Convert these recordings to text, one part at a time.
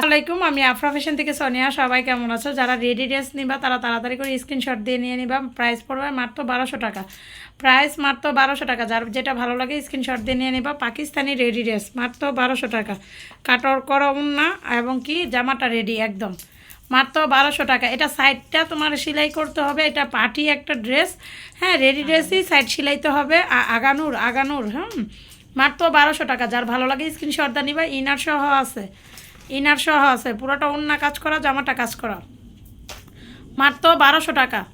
আসসালামাইকুম আমি আফরা ফ্যাশন থেকে সোনিয়া। সবাই কেমন আছো? যারা রেডি ড্রেস নিবা, তারা তাড়াতাড়ি করে স্ক্রিনশট দিয়ে নিয়ে নিবা। প্রাইস পড়বে মাত্র বারোশো টাকা। প্রাইস মাত্র বারোশো টাকা। যার যেটা ভালো লাগে স্ক্রিনশট দিয়ে নিয়ে নিবা। পাকিস্তানি রেডি ড্রেস মাত্র বারোশো টাকা। কাটর করা না, এবং কি, জামাটা রেডি একদম। মাত্র বারোশো টাকা। এটা সাইডটা তোমার সেলাই করতে হবে। এটা পার্টি একটা ড্রেস হ্যাঁ রেডি ড্রেসই সাইড সেলাইতে হবে। আগানুর আগানুর, হুম। মাত্র বারোশো টাকা। যার ভালো লাগে স্ক্রিনশট দা নিবা। ইনার সহ আছে। ইনার সহ আছে। পুরোটা অন্য কাজ করা, জামাটা কাজ করা। মাত্র বারোশো টাকা।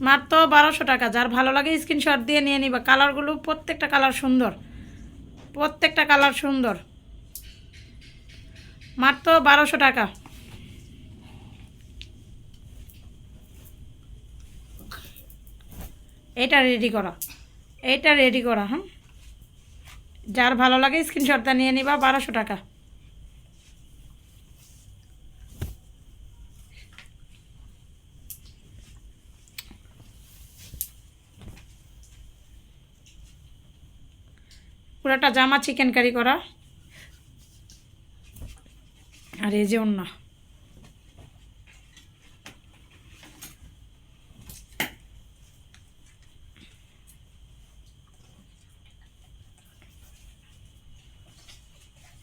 মাত্র বারোশো টাকা। যার ভালো লাগে স্ক্রিনশট দিয়ে নিয়ে নিবা। কালারগুলো প্রত্যেকটা কালার সুন্দর। প্রত্যেকটা কালার সুন্দর। মাত্র বারোশো টাকা। এটা রেডি করা। এইটা রেডি করা হ্যাঁ? যার ভালো লাগে স্ক্রিনশটটা নিয়ে নিবা, বারোশো টাকা। পুরোটা জামা চিকেন কারি করা। আর এই যে অন্য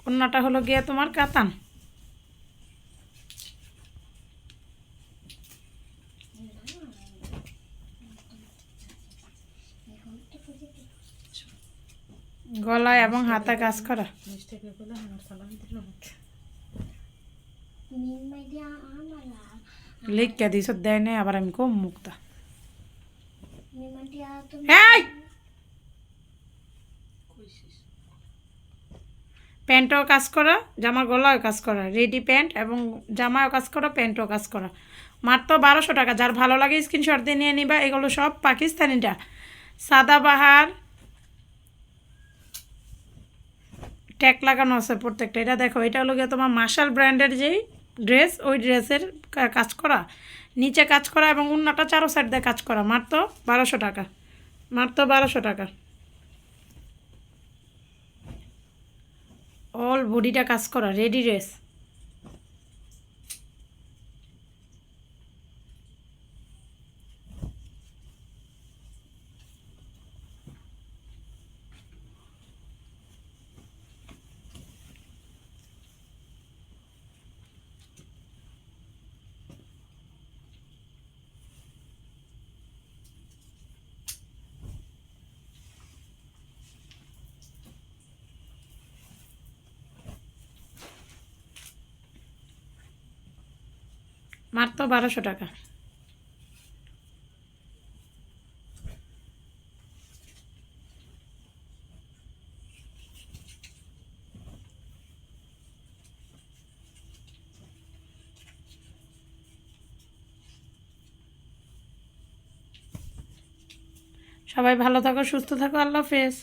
অন্যটা হলো গিয়ে তোমার কাতান। গলায় এবং হাতে কাজ করা। দিস দেয় আবার আমি কম মুক্তা। প্যান্টও কাজ করা জামার গলায় কাজ করা, রেডি প্যান্ট এবং জামাও কাজ করা, প্যান্টও কাজ করা। মাত্র বারোশো টাকা, যার ভালো লাগে স্ক্রিনশট দিয়ে নিয়ে নিবা, এগুলো সব পাকিস্তানিটা সাদাবাহার ট্যাগ লাগানো আছে প্রত্যেকটা। এটা দেখো, এটা হলো গিয়ে তোমার মার্শাল ব্র্যান্ডের যেই ড্রেস ওই ড্রেসের কাজ করা। নিচে কাজ করা এবং অন্যটা চারো সাইড দিয়ে কাজ করা। মাত্র বারোশো টাকা। মাত্র বারোশো টাকা। অল বডিটা কাজ করা রেডি ড্রেস মাত্র বারোশো টাকা। সবাই ভালো থাকো সুস্থ থাকো আল্লাহ হাফেজ।